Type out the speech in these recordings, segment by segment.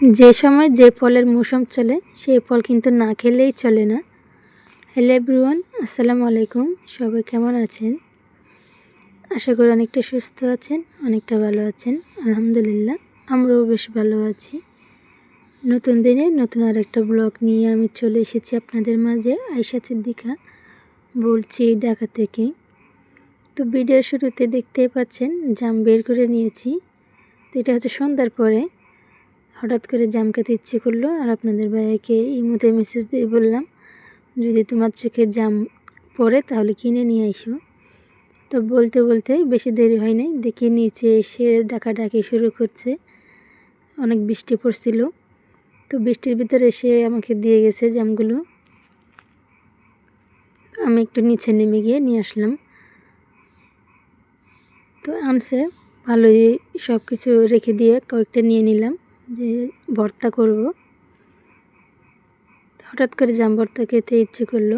যে সময় যে ফলের মৌসুম চলে, সেই ফল কিন্তু না খেলেই চলে না। হ্যালো এভরিওয়ান আসসালামু আলাইকুম। সবাই কেমন আছেন? আশা করি অনেকটা সুস্থ আছেন, অনেকটা ভালো আছেন। আলহামদুলিল্লাহ, আমরাও বেশ ভালো আছি। নতুন দিনে নতুন আর একটা ব্লগ নিয়ে আমি চলে এসেছি আপনাদের মাঝে আয়সা সিদ্দিকা বলছি ঢাকা থেকে। তো ভিডিওর শুরুতে দেখতেই পাচ্ছেন, জাম বের করে নিয়েছি। তো এটা হচ্ছে সন্ধ্যার পরে। হঠাৎ করে জাম খেতে ইচ্ছে করল আর আপনাদের ভাইয়াকে ইমোতে মেসেজ দিয়ে বললাম, যদি তোমার চোখে জাম পড়ে তাহলে কিনে নিয়ে আইসো তো বলতে বলতে বেশি দেরি হয় নাই, দেখি নিচে এসে ডাকাডাকি শুরু করছে। অনেক বৃষ্টি পড়ছিল। তো বৃষ্টির ভিতরে এসে আমাকে দিয়ে গেছে জামগুলো আমি একটু নিচে নেমে গিয়ে নিয়ে আসলাম। তো আনছে, ভালোই সব কিছু রেখে দিয়ে কয়েকটা নিয়ে নিলাম। যে ভর্তা করব। হঠাৎ করে জাম ভর্তা খেতে ইচ্ছে করল।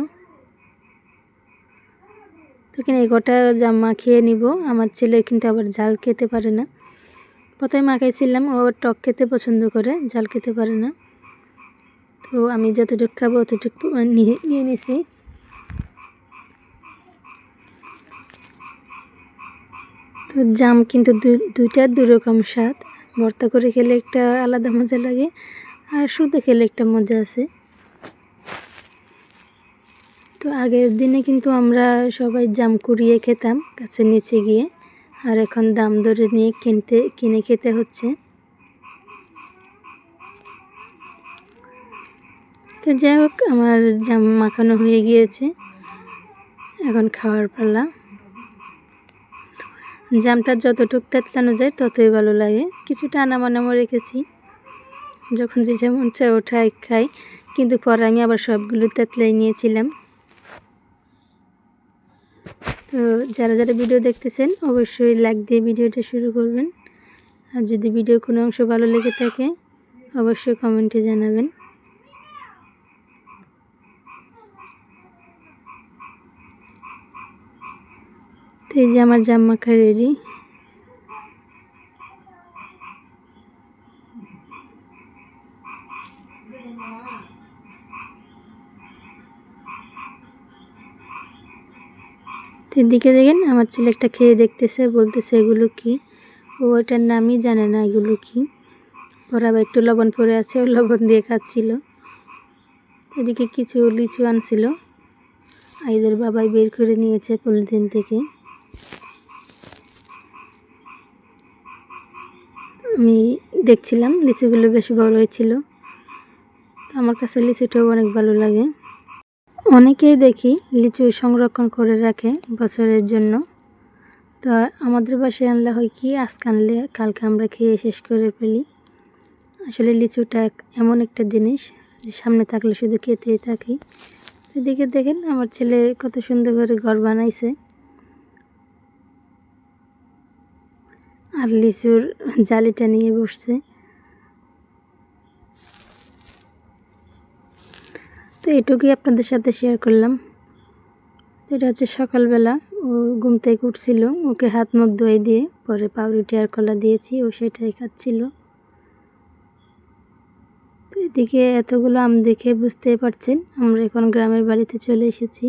তখন এই কটা জাম মাখিয়ে নিব। আমার ছেলে কিন্তু আবার জাল খেতে পারে না। প্রথমে মাখাইছিলাম ও আবার টক খেতে পছন্দ করে জাল খেতে পারে না। তো আমি যতটুকু খাব অতটুকু নিয়ে নিছি। তো জাম কিন্তু দুইটা দুরকম স্বাদ। ভর্তা করে খেলে একটা আলাদা মজা লাগে, আর শুধু খেলে একটা মজা আছে। তো আগের দিনে কিন্তু আমরা সবাই জাম কুড়িয়ে খেতাম গাছের নিচে গিয়ে, আর এখন দাম ধরে নিয়ে কিনতে, কিনে খেতে হচ্ছে। তো যাই হোক, আমার জাম মাখানো হয়ে গিয়েছে। এখন খাওয়ার পালা। জামটা যতটুক তেতলানো যায় ততই ভালো লাগে। কিছুটা আনামানামো রেখেছি। যখন যেটা মন চায় ওঠাই খাই। কিন্তু পরে আমি আবার সবগুলো তেতলাই নিয়েছিলাম। তো যারা যারা ভিডিও দেখতেছেন, অবশ্যই লাইক দিয়ে ভিডিওটা শুরু করবেন। আর যদি ভিডিওর কোনো অংশ ভালো লেগে থাকে, অবশ্যই কমেন্টে জানাবেন। তো এই যে আমার জাম মাখা রেডি। তো এদিকে দেখেন, আমার ছেলে একটা খেয়ে দেখতেছে, বলতেছে এগুলো কি? ও ওটার নামই জানে না এগুলো কি। ওর আবার একটু লবণ পড়ে আছে, ও লবণ দিয়ে খাচ্ছিল। এদিকে কিছু লিচু আনছিল। আইদের বাবাই বের করে নিয়েছে পলিথিন থেকে। আমি দেখছিলাম, লিচুগুলো বেশ বড় হয়েছিল। তো আমার কাছে লিচুটাও অনেক ভালো লাগে। অনেকেই দেখি লিচু সংরক্ষণ করে রাখে বছরের জন্য। তো আমাদের বাসায় আনলে হয় কি, আজকে আনলে কালকে আমরা খেয়ে শেষ করে ফেলি। আসলে লিচুটা এমন একটা জিনিস সামনে থাকলে শুধু খেতেই থাকি। এদিকে দেখেন আমার ছেলে কত সুন্দর করে ঘর বানাইছে। আর লিচুর জালিটা নিয়ে বসছে। তো এটুকুই আপনাদের সাথে শেয়ার করলাম। এটা হচ্ছে সকালবেলা, ও ঘুম থেকে উঠছিল, ওকে হাত মুখ ধুয়ে দিয়ে পরে পাউরুটি আর কলা দিয়েছি, ও সেটাই খাচ্ছিল। তো এদিকে এতগুলো আম দেখে বুঝতেই পারছেন, আমরা এখন গ্রামের বাড়িতে চলে এসেছি।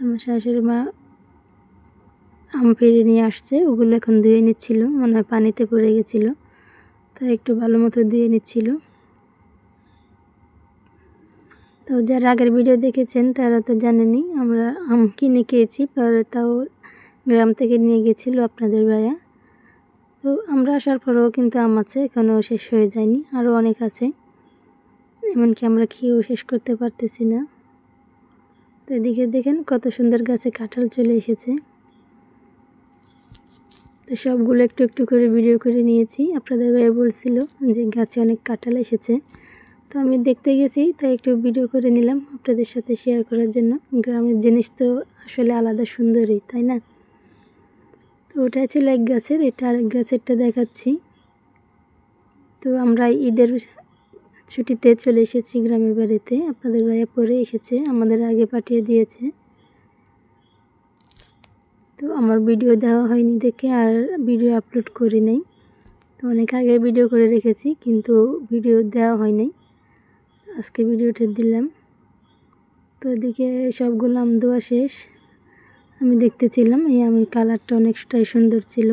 আমার শাশুড়ি মা আম পেড়ে নিয়ে আসছে, ওগুলো এখন ধুয়ে নিচ্ছিল, মনে হয় পানিতে পড়ে গেছিল, তাই একটু ভালো মতো ধুয়ে নিচ্ছিল। তো যারা আগের ভিডিও দেখেছেন, তারা তো জানেনি আমরা আম কিনে খেয়েছি, পরে তাও গ্রাম থেকে নিয়ে গেছিল আপনাদের ভাইয়া। তো আমরা আসার পরেও কিন্তু আম আছে, এখনও শেষ হয়ে যায়নি, আরও অনেক আছে। এমনকি আমরা খেয়েও শেষ করতে পারতেছি না। তো এদিকে দেখেন কত সুন্দর গাছে কাঁঠাল চলে এসেছে। তো সবগুলো একটু একটু করে ভিডিও করে নিয়েছি। আপনাদের ভাইয়া বলছিল যে গাছে অনেক কাঁঠাল এসেছে। তো আমি দেখতে গেছি, তাই একটু ভিডিও করে নিলাম আপনাদের সাথে শেয়ার করার জন্য। গ্রামের জিনিস তো আসলে আলাদা সুন্দরই তাই না? তো ওটা ছিল এক গাছের, এটা আরেক গাছেরটা দেখাচ্ছি। তো আমরা ঈদের ছুটিতে চলে এসেছি গ্রামের বাড়িতে। আপনাদের ভাইয়া পরে এসেছে, আমাদের আগে পাঠিয়ে দিয়েছে। তো আমার ভিডিও দেওয়া হয়নি দেখে আর ভিডিও আপলোড করি নাই। তো অনেক আগে ভিডিও করে রেখেছি, কিন্তু ভিডিও দেওয়া হয়নি আজকে ভিডিওটা দিলাম। তো এদিকে সবগুলো আম দেওয়া শেষ। আমি দেখতেছিলাম, এই আমের কালারটা অনেকটাই সুন্দর ছিল।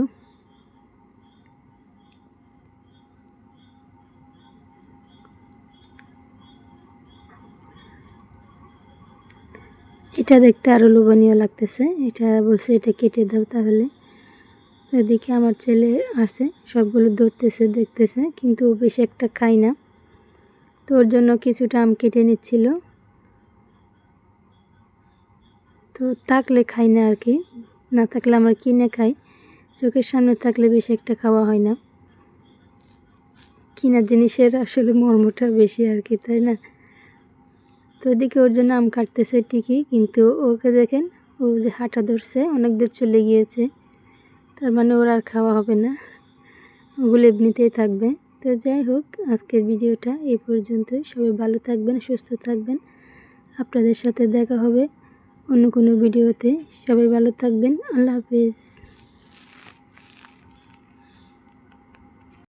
এটা দেখতে আরও লোভনীয় লাগতেছে। এটা বলছে এটা কেটে দাও তাহলে। এদিকে আমার ছেলে আসে, সবগুলো ধরতেছে, দেখতেছে, কিন্তু বেশি একটা খাই না। তো ওর জন্য কিছুটা আম কেটে নিচ্ছিল। তো থাকলে খাই না আর কি। না থাকলে আমার কিনে খাই। চোখের সামনে থাকলে বেশি একটা খাওয়া হয় না। কিনা জিনিসের আসলে মর্মটা বেশি আর কি, তাই না? তো ওদিকে ওর জন্য আম কাটতেছে ঠিকই, কিন্তু ওকে দেখেন, ও যে হাঁটা ধরছে, অনেক দূর চলে গিয়েছে। তার মানে ওর আর খাওয়া হবে না। ওগুলো এমনিতেই থাকবে। তো যাই হোক, আজকের ভিডিওটা এই পর্যন্তই। সবাই ভালো থাকবেন, সুস্থ থাকবেন। আপনাদের সাথে দেখা হবে অন্য কোনো ভিডিওতে। সবাই ভালো থাকবেন। আল্লাহ হাফিজ।